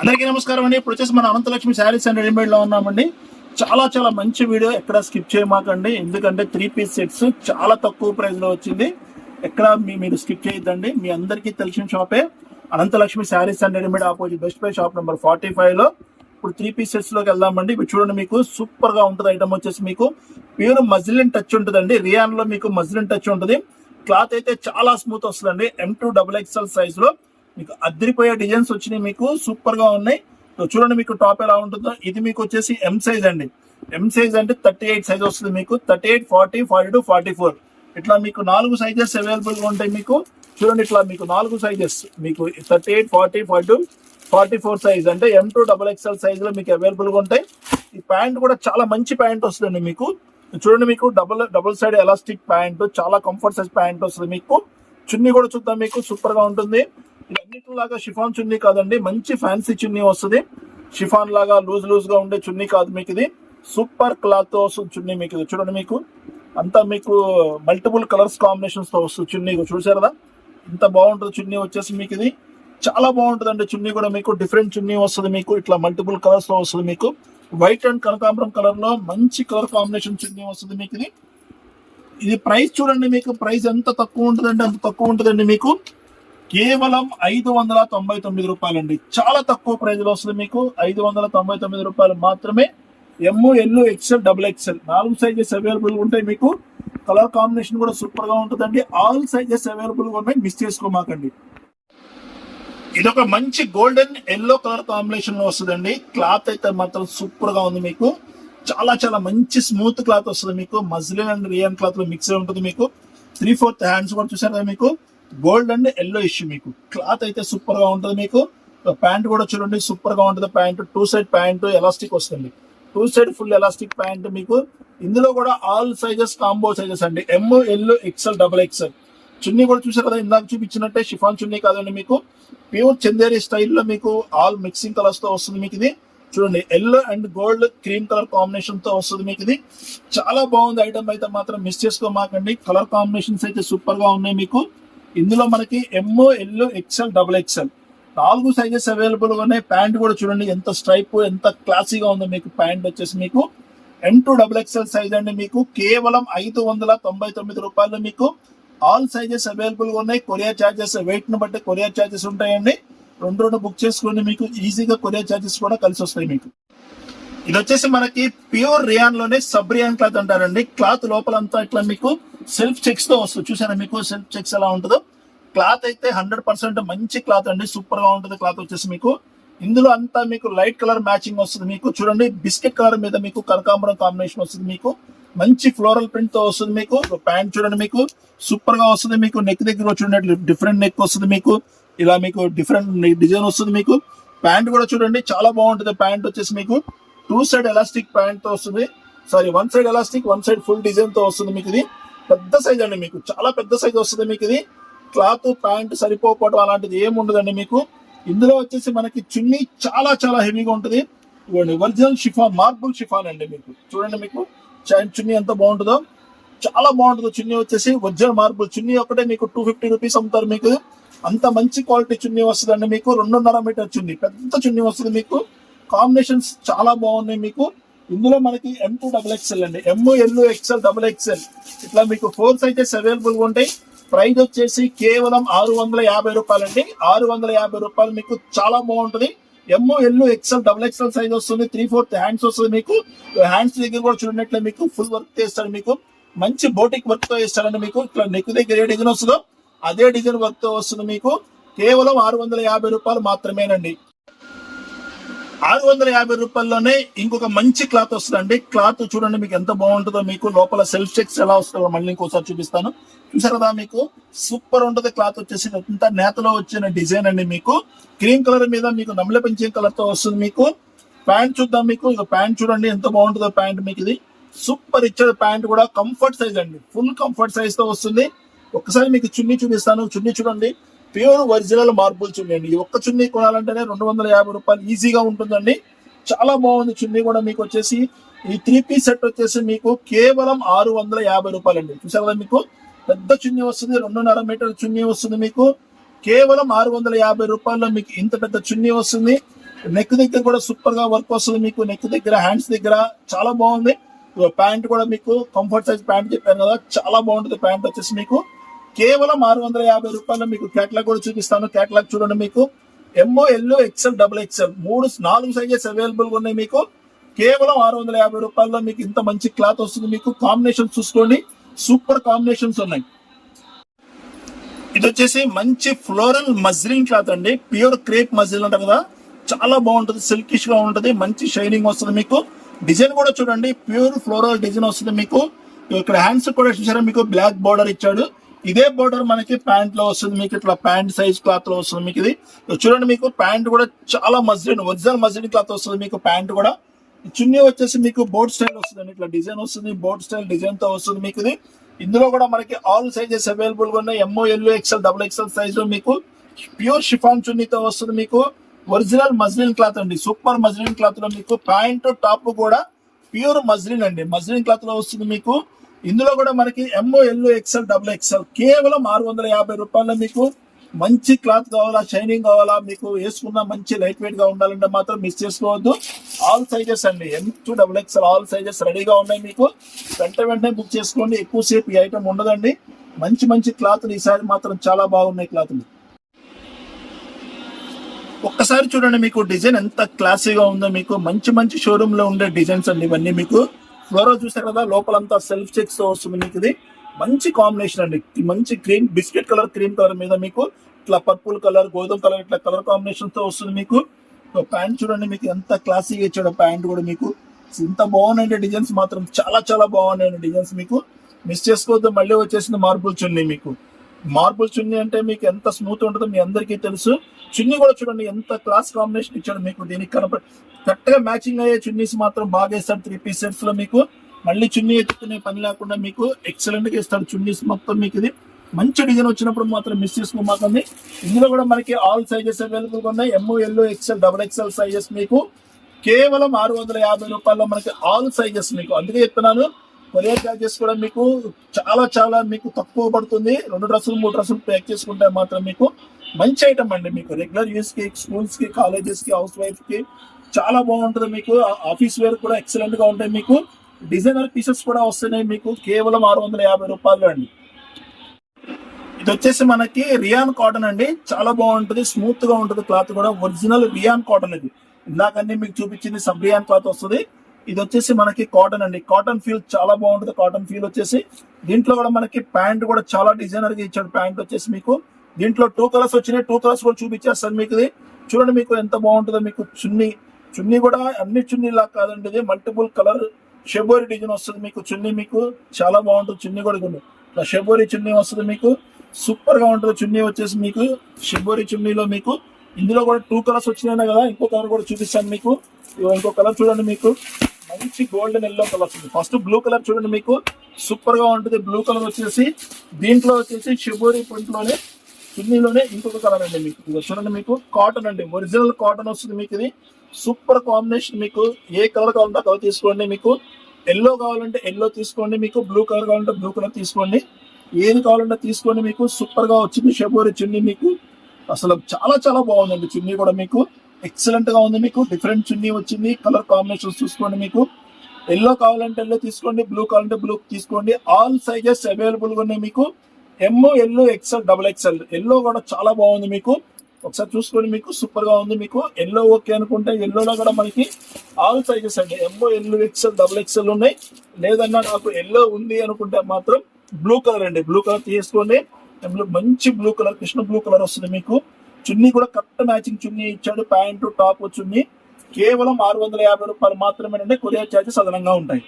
అందరికీ నమస్కారం అండి. ఇప్పుడు వచ్చేసి మన అనంతలక్ష్మి శారీస్ అండ్ రెడీమేడ్లో ఉన్నామండి. చాలా చాలా మంచి వీడియో ఎక్కడ స్కిప్ చేయమాకండి. ఎందుకంటే త్రీ పీస్ సెట్స్ చాలా తక్కువ ప్రైస్లో వచ్చింది. ఎక్కడ మీ మీరు స్కిప్ చేయొద్దండి. మీ అందరికీ తెలిసిన షాపే Ananthalakshmi sarees and readymade opposite best buy shop number forty ఫైవ్లో. ఇప్పుడు త్రీ పీస్ సెట్స్లోకి వెళ్దామండి. ఇప్పుడు చూడండి మీకు సూపర్గా ఉంటుంది ఐటమ్ వచ్చేసి మీకు ప్యూర్ మజిలిన్ టచ్ ఉంటుందండి. రియాన్లో మీకు మజిలిన్ టచ్ ఉంటుంది. క్లాత్ అయితే చాలా స్మూత్ వస్తుందండి. ఎం టూ డబుల్ ఎక్స్ఎల్ సైజ్లో మీకు అద్దరిపోయే డిజైన్స్ వచ్చినాయి మీకు సూపర్గా ఉన్నాయి చూడండి మీకు టాప్ ఎలా ఉంటుందో. ఇది మీకు వచ్చేసి ఎం సైజ్ అండి. ఎం సైజ్ అంటే థర్టీ ఎయిట్ సైజ్ వస్తుంది మీకు. Thirty eight forty forty two forty four ఇట్లా మీకు నాలుగు సైజెస్ అవైలబుల్గా ఉంటాయి మీకు. చూడండి ఇట్లా మీకు నాలుగు సైజెస్ మీకు thirty eight forty forty two forty four size అంటే ఎం టూ డబల్ ఎక్స్ఎల్ సైజ్లో మీకు అవైలబుల్గా ఉంటాయి. ఈ ప్యాంట్ కూడా చాలా మంచి ప్యాంట్ వస్తుందండి మీకు. చూడండి మీకు double double side elastic pant చాలా కంఫర్ట్ సైజ్ ప్యాంట్ వస్తుంది మీకు. చున్నీ కూడా చూద్దాం మీకు సూపర్గా ఉంటుంది. ఇది లాగా షిఫాన్ చున్నీ కాదండి మంచి ఫ్యాన్సీ చున్నీ వస్తుంది. షిఫాన్ లాగా లూజ్ లూజ్గా ఉండే చున్నీ కాదు మీకు ఇది సూపర్ క్లాత్తో వస్తుంది చున్నీ మీకు ఇది చూడండి మీకు. అంతా మీకు మల్టిపుల్ కలర్స్ కాంబినేషన్స్తో వస్తుంది చున్నీ. చూసారు ఇంత బాగుంటుంది చున్నీ వచ్చేసి మీకు ఇది చాలా బాగుంటుంది అండి చున్నీ కూడా మీకు. డిఫరెంట్ చున్నీ వస్తుంది మీకు. ఇట్లా మల్టిపుల్ కలర్స్తో వస్తుంది మీకు. వైట్ అండ్ కనకాంబరం కలర్లో మంచి కలర్ కాంబినేషన్ చున్నీ వస్తుంది మీకు ఇది ఇది ప్రైస్ చూడండి మీకు. ప్రైస్ ఎంత తక్కువ ఉంటుందంటే అంత తక్కువ ఉంటుందండి మీకు. కేవలం ఐదు వందల తొంభై తొమ్మిది రూపాయలండి. చాలా తక్కువ ప్రైజ్లో వస్తుంది మీకు. ఐదు వందల తొంభై తొమ్మిది రూపాయలు మాత్రమే. M L X L double X L నాలుగు సైజెస్ అవైలబుల్ ఉంటాయి మీకు. కలర్ కాంబినేషన్ కూడా సూపర్గా ఉంటుందండి. ఆల్ సైజెస్ అవైలబుల్గా ఉన్నాయి. మిస్ చేసుకోమాకండి. ఇది ఒక మంచి గోల్డెన్ ఎల్లో కలర్ కాంబినేషన్లో వస్తుందండి. క్లాత్ అయితే మాత్రం సూపర్గా ఉంది మీకు. చాలా చాలా మంచి స్మూత్ క్లాత్ వస్తుంది మీకు. మజ్లిన్ అండ్ రియన్ క్లాత్లో మిక్స్ ఉంటుంది మీకు. త్రీ ఫోర్త్ హ్యాండ్స్ కూడా చూసారు కదా మీకు. గోల్డ్ అండ్ ఎల్లో ఇష్యూ మీకు. క్లాత్ అయితే సూపర్గా ఉంటుంది మీకు. ప్యాంట్ కూడా చూడండి సూపర్గా ఉంటుంది pant. Two side pant elastic వస్తుంది. Two side full elastic pant మీకు. ఇందులో కూడా ఆల్ సైజెస్ కాంబో సైజెస్ అండి. M L X L double X L చున్నీ కూడా చూసారు కదా ఇందాక చూపించినట్టే షిఫాన్ చున్నీ కాదండి మీకు. ప్యూర్ చందేరి స్టైల్లో మీకు ఆల్ మిక్సింగ్ కలర్స్తో వస్తుంది మీకు ఇది. చూడండి yellow and gold cream colour కాంబినేషన్తో వస్తుంది మీకు ఇది. చాలా బాగుంది ఐటమ్ అయితే మాత్రం మిస్ చేసుకోమాకండి. కలర్ కాంబినేషన్స్ అయితే సూపర్గా ఉన్నాయి మీకు. ఇందులో మనకి M L XL double XL నాలుగు సైజెస్ అవైలబుల్ ఉన్నాయి. ప్యాంట్ కూడా చూడండి ఎంత స్ట్రైప్ ఎంత క్లాసీగా ఉందో మీకు ప్యాంట్ వచ్చేసి మీకు. M to double XL size అండి మీకు. కేవలం ఐదు వందల తొంభై తొమ్మిది రూపాయలు మీకు. ఆల్ సైజెస్ అవైలబుల్గా ఉన్నాయి. కొరియర్ చార్జెస్ వెయిట్ని బట్టి కొరియర్ చార్జెస్ ఉంటాయండి. రెండు రెండు బుక్ చేసుకుని మీకు. ఈజీగా కొరియర్ చార్జెస్ కూడా కలిసి వస్తాయి మీకు. ఇది వచ్చేసి మనకి ప్యూర్ రియాన్లోనే సబ్ రియాన్ క్లాత్ అంటారండి. క్లాత్ లోపలంతా ఇట్లా మీకు సెల్ఫ్ చెక్స్తో వస్తుంది. చూసారా మీకు సెల్ఫ్ చెక్స్ ఎలా ఉంటుందో? క్లాత్ అయితే హండ్రెడ్ పర్సెంట్ మంచి క్లాత్ అండి. సూపర్గా ఉంటుంది క్లాత్ వచ్చేసి మీకు. ఇందులో అంతా మీకు లైట్ కలర్ మ్యాచింగ్ వస్తుంది మీకు. చూడండి బిస్కెట్ కలర్ మీద మీకు కనకాంబరం కాంబినేషన్ వస్తుంది మీకు. మంచి ఫ్లోరల్ ప్రింట్తో వస్తుంది మీకు. ప్యాంట్ చూడండి మీకు. సూపర్గా వస్తుంది మీకు. నెక్ దగ్గర చూడండి డిఫరెంట్ నెక్ వస్తుంది మీకు. ఇలా మీకు డిఫరెంట్ డిజైన్ వస్తుంది మీకు. ప్యాంట్ కూడా చూడండి చాలా బాగుంటుంది ప్యాంట్ వచ్చేసి మీకు. టూ సైడ్ ఎలాస్టిక్ ప్యాంట్తో వస్తుంది. Sorry one side elastic one side full డిజైన్తో వస్తుంది మీకు ఇది. పెద్ద సైజ్ అండి మీకు. చాలా పెద్ద సైజ్ వస్తుంది మీకు ఇది. క్లాత్ ప్యాంట్ సరిపోకపోవడం అలాంటిది ఏమి ఉండదండి మీకు. ఇందులో వచ్చేసి మనకి చున్నీ చాలా చాలా హెవీగా ఉంటుంది. ఇవ్వండి ఒరిజినల్ షిఫాన్ మార్బుల్ షిఫాన్ అండి మీకు. చూడండి మీకు చైన్ చున్నీ ఎంత బాగుంటుందో. చాలా బాగుంటుంది చున్నీ వచ్చేసి. ఒరిజినల్ మార్బుల్ చున్నీ ఒకటే మీకు టూ ఫిఫ్టీ రూపీస్ అమ్ముతారు మీకు. అంత మంచి క్వాలిటీ చున్నీ వస్తుందండి మీకు. రెండున్నర మీటర్ చున్నీ పెద్ద చున్నీ వస్తుంది మీకు. కాంబినేషన్స్ చాలా బాగున్నాయి మీకు. ఇందులో మనకి ఎం టూ డబుల్ ఎక్స్ఎల్ అండి. M L XL double XL ఇట్లా మీకు ఫోర్ సైజెస్ అవైలబుల్ ఉంటాయి. ప్రైస్ వచ్చేసి కేవలం ఆరు వందల యాభై రూపాయలు అండి ఆరు వందల యాభై రూపాయలు మీకు చాలా బాగుంటుంది. M L XL double XL size వస్తుంది. త్రీ ఫోర్త్ హ్యాండ్స్ వస్తుంది మీకు. హ్యాండ్స్ దగ్గర కూడా చూడనట్లే మీకు ఫుల్ వర్క్ చేస్తారు మీకు. మంచి బోటిక్ వర్క్తో వేస్తారండి మీకు. ఇట్లా నెక్ దగ్గర ఏ డిజైన్ వస్తుందో అదే డిజైన్ వర్క్తో వస్తుంది మీకు. కేవలం ఆరు వందల యాభై రూపాయలు మాత్రమేనండి. ఆరు వందల యాభై రూపాయల్లోనే ఇంకొక మంచి క్లాత్ వస్తుందండి. క్లాత్ చూడండి మీకు ఎంత బాగుంటుందో మీకు లోపల సెల్ఫ్ చెక్స్ ఎలా వస్తుందో మళ్ళీ ఇంకోసారి చూపిస్తాను. చూసారదా మీకు? సూపర్ ఉంటుంది క్లాత్ వచ్చేసి. అంత నేతలో వచ్చిన డిజైన్ అండి మీకు. క్రీమ్ కలర్ మీద మీకు నమల పెంచే కలర్తో వస్తుంది మీకు. ప్యాంట్ చూద్దాం మీకు. ఇక ప్యాంట్ చూడండి ఎంత బాగుంటుందో ప్యాంట్ మీకు ఇది. సూపర్ ఇచ్చాడు ప్యాంట్ కూడా కంఫర్ట్ సైజ్ అండి. ఫుల్ కంఫర్ట్ సైజ్తో వస్తుంది. ఒకసారి మీకు చున్నీ చూపిస్తాను. చున్నీ చూడండి. ప్యూర్ ఒరిజినల్ మార్బుల్ చున్నీ అండి. ఈ ఒక్క చున్నీ కొనాలంటేనే రెండు వందల యాభై రూపాయలు ఈజీగా ఉంటుందండి. చాలా బాగుంది చున్నీ కూడా మీకు వచ్చేసి. ఈ త్రీ పీస్ సెట్ వచ్చేసి మీకు కేవలం ఆరు వందల యాభై రూపాయలు అండి చూసారు కదా మీకు? పెద్ద చున్నీ వస్తుంది రెండున్నర మీటర్ చున్నీ వస్తుంది మీకు. కేవలం ఆరు వందల యాభై రూపాయల్లో మీకు ఇంత పెద్ద చున్నీ వస్తుంది. నెక్ దగ్గర కూడా సూపర్గా వర్క్ వస్తుంది మీకు. నెక్ దగ్గర హ్యాండ్స్ దగ్గర చాలా బాగుంది. ప్యాంట్ కూడా మీకు కంఫర్ట్ సైజ్ ప్యాంట్ చెప్పాను కదా చాలా బాగుంటుంది ప్యాంట్ వచ్చేసి మీకు. కేవలం ఆరు వందల యాభై రూపాయలు మీకు కేటలాగ్ కూడా చూపిస్తాను. కేటలాగ్ చూడండి మీకు. M L XL double XL మూడు నాలుగు సైజెస్ అవైలబుల్గా ఉన్నాయి మీకు. కేవలం ఆరు వందల యాభై రూపాయల్లో మీకు ఇంత మంచి క్లాత్ వస్తుంది మీకు. కాంబినేషన్ చూసుకోండి. సూపర్ కాంబినేషన్స్ ఉన్నాయి. ఇది వచ్చేసి మంచి ఫ్లోరల్ మజ్లిన్ క్లాత్ అండి. ప్యూర్ క్రేప్ మజ్లిన్ అంటారు కదా. చాలా బాగుంటుంది. సిల్కిష్గా ఉంటుంది. మంచి షైనింగ్ వస్తుంది మీకు. డిజైన్ కూడా చూడండి. ప్యూర్ ఫ్లోరల్ డిజైన్ వస్తుంది మీకు. ఇక్కడ హ్యాండ్స్ కూడా చూసారా? మీకు బ్లాక్ బార్డర్ ఇచ్చాడు. ఇదే బోర్డర్ మనకి ప్యాంట్లో వస్తుంది మీకు ఇట్లా ప్యాంట్ సైజ్ క్లాత్లో వస్తుంది మీకు ఇది. చూడండి మీకు ప్యాంట్ కూడా చాలా మజ్లిన్ ఒరిజినల్ మజ్లిన్ క్లాత్ వస్తుంది మీకు ప్యాంట్ కూడా. చున్నీ వచ్చేసి మీకు బోర్డ్ స్టైల్ వస్తుంది ఇట్లా డిజైన్ వస్తుంది బోర్డ్ స్టైల్ డిజైన్తో వస్తుంది మీకు ఇది. ఇందులో కూడా మనకి ఆల్ సైజెస్ అవైలబుల్గా ఉన్నాయి M L XL double XL సైజ్లో మీకు ప్యూర్ షిఫాన్ చున్నీతో వస్తుంది మీకు. ఒరిజినల్ మజ్లిన్ క్లాత్ అండి సూపర్ మజ్లిన్ క్లాత్లో మీకు ప్యాంట్ టాప్ కూడా ప్యూర్ మజ్లిన్ అండి మజ్లిన్ క్లాత్లో వస్తుంది మీకు. ఇందులో కూడా మనకి M L XL double XL కేవలం ఆరు వందల యాభై రూపాయల మీకు మంచి క్లాత్ కావాలా షైనింగ్ కావాలా మీకు వేసుకున్న మంచి లైట్ వెయిట్గా ఉండాలంటే మాత్రం మిస్ చేసుకోవద్దు. ఆల్ సైజెస్ అండి. M to double XL all sizes రెడీగా ఉన్నాయి మీకు. వెంట వెంటనే బుక్ చేసుకోండి. ఎక్కువసేపు ఈ ఐటమ్ ఉండదండి. మంచి మంచి క్లాత్లు ఈసారి మాత్రం చాలా బాగున్నాయి క్లాత్లు. ఒక్కసారి చూడండి మీకు డిజైన్ ఎంత క్లాసీగా ఉందో మీకు. మంచి మంచి షోరూంలో ఉండే డిజైన్స్ అండి ఇవన్నీ మీకు. ఫ్లోరో చూసారు కదా లోపలంతా సెల్ఫ్ చెక్స్ వస్తుంది మీకు ఇది. మంచి కాంబినేషన్ అండి. మంచి cream biscuit colour cream colour మీద మీకు ఇట్లా పర్పుల్ కలర్ గోధుమ కలర్ ఇట్లా కలర్ కాంబినేషన్తో వస్తుంది మీకు. ప్యాంట్ చూడండి మీకు ఎంత క్లాసీగా ఇచ్చాడు ప్యాంట్ కూడా మీకు. ఇంత బాగున్నాయండి డిజైన్స్ మాత్రం. చాలా చాలా బాగున్నాయండి డిజైన్స్ మీకు. మిస్ చేసుకోవద్దు మళ్ళీ వచ్చేసింది మార్బుల్ చున్నీ మీకు. మార్బుల్ చున్నీ అంటే మీకు ఎంత స్మూత్ ఉంటుందో మీ అందరికీ తెలుసు. చున్నీ కూడా చూడండి ఎంత క్లాస్ కాంబినేషన్ ఇచ్చాడు మీకు. దీనికి కనప కరెక్ట్గా మ్యాచింగ్ అయ్యే చున్నీస్ మాత్రం బాగా ఇస్తాడు త్రీ పీస్ సెట్స్లో మీకు. మళ్ళీ చున్నీ ఎత్తుకునే పని లేకుండా మీకు ఎక్సలెంట్గా ఇస్తాడు చున్నీస్ మొత్తం మీకు ఇది. మంచి డిజైన్ వచ్చినప్పుడు మాత్రం మిస్ చేసుకోమాకండి. ఇందులో కూడా మనకి ఆల్ సైజెస్ అవైలబుల్ ఉన్నాయి. M L XL double XL sizes మీకు. కేవలం ఆరు వందల యాభై రూపాయల్లో మనకి ఆల్ సైజెస్ మీకు. అందుకే చెప్తున్నాను కొరియర్ చార్జెస్ కూడా మీకు చాలా చాలా మీకు తక్కువ పడుతుంది. రెండు డ్రెస్సులు మూడు డ్రెస్సులు ప్యాక్ చేసుకుంటే మాత్రం మీకు మంచి ఐటమ్ అండి మీకు. రెగ్యులర్ యూస్కి స్కూల్స్కి స్కూల్స్కి హౌస్ వైఫ్కి చాలా బాగుంటుంది మీకు. ఆఫీస్ వేర్ కూడా ఎక్సలెంట్గా ఉంటాయి మీకు. డిజైనర్ పీసెస్ కూడా వస్తున్నాయి మీకు. కేవలం ఆరు వందల యాభై రూపాయలు అండి. ఇది వచ్చేసి మనకి రియాన్ కాటన్ అండి. చాలా బాగుంటుంది. స్మూత్గా ఉంటుంది క్లాత్ కూడా. ఒరిజినల్ రియాన్ కాటన్ ఇది. ఇందాకన్నీ మీకు చూపించింది సబ్ రియాన్ క్లాత్ వస్తుంది. ఇది వచ్చేసి మనకి కాటన్ అండి. కాటన్ ఫీల్ చాలా బాగుంటుంది. కాటన్ ఫీల్ వచ్చేసి దీంట్లో కూడా మనకి ప్యాంట్ కూడా చాలా డిజైనర్గా ఇచ్చాడు. ప్యాంట్ వచ్చేసి మీకు దీంట్లో టూ కలర్స్ వచ్చినాయి. టూ కలర్స్ కూడా చూపించేస్తాను మీకు ఇది. చూడండి మీకు ఎంత బాగుంటుందో. మీకు చున్నీ చున్నీ కూడా అన్ని చున్నీలా కాదండి ఇది. మల్టిపుల్ కలర్ షెబోరి డిజైన్ వస్తుంది మీకు. చున్నీ మీకు చాలా బాగుంటుంది. చున్నీ కూడా కొన్ని ఇట్లా షెబోరి చున్నీ వస్తుంది మీకు. సూపర్గా ఉంటుంది. చున్నీ వచ్చేసి మీకు షెబోరి చున్నీలో మీకు ఇందులో కూడా టూ కలర్స్ వచ్చినాయి కదా. ఇంకో కలర్ కూడా చూపిస్తాను మీకు. ఇంకో కలర్ చూడండి మీకు. మంచి గోల్డెన్ ఎల్లో కలర్ వస్తుంది. ఫస్ట్ బ్లూ కలర్ చూడండి మీకు. సూపర్గా ఉంటుంది. బ్లూ కలర్ వచ్చేసి దీంట్లో వచ్చేసి షిబోరి ప్రింట్లోనే చున్నీలోనే ఇంకొక కలర్ అండి మీకు. చూడండి మీకు. కాటన్ అండి. ఒరిజినల్ కాటన్ వస్తుంది మీకు ఇది. సూపర్ కాంబినేషన్ మీకు. ఏ కలర్ కావాలంటే కలర్ తీసుకోండి మీకు. ఎల్లో కావాలంటే ఎల్లో తీసుకోండి మీకు. బ్లూ కలర్ కావాలంటే బ్లూ కలర్ తీసుకోండి. ఏది కావాలంటే తీసుకోండి మీకు. సూపర్గా వచ్చింది షబోరి చున్నీ మీకు. అసలు చాలా చాలా బాగుందండి చున్నీ కూడా మీకు. ఎక్సలెంట్గా ఉంది మీకు. డిఫరెంట్ చున్నీ వచ్చింది. కలర్ కాంబినేషన్స్ చూసుకోండి మీకు. ఎల్లో కావాలంటే ఎల్లో తీసుకోండి. బ్లూ కావాలంటే బ్లూ తీసుకోండి. ఆల్ సైజెస్ అవైలబుల్ ఉన్నాయి మీకు. M L XL double XL yellow కూడా చాలా బాగుంది మీకు. ఒకసారి చూసుకోండి మీకు. సూపర్గా ఉంది మీకు. ఎల్లో ఓకే అనుకుంటే ఎల్లోలో కూడా మనకి ఆల్ సైజెస్ అండి. ఎమ్మో ఎల్లో ఎక్సెల్ డబుల్ ఎక్సెల్ ఉన్నాయి. లేదన్నా నాకు ఎల్లో ఉంది అనుకుంటే మాత్రం బ్లూ కలర్ అండి. బ్లూ కలర్ తీసుకోండి. మంచి blue colour Krishna blue colour వస్తుంది మీకు. చున్నీ కూడా కరెక్ట్ మ్యాచింగ్ చున్నీ ఇచ్చాడు ప్యాంటు టాప్ చున్నీ. కేవలం ఆరు వందల యాభై రూపాయలు మాత్రమేనండి కొరియర్ ఛార్జెస్ అదనంగా ఉంటాయి.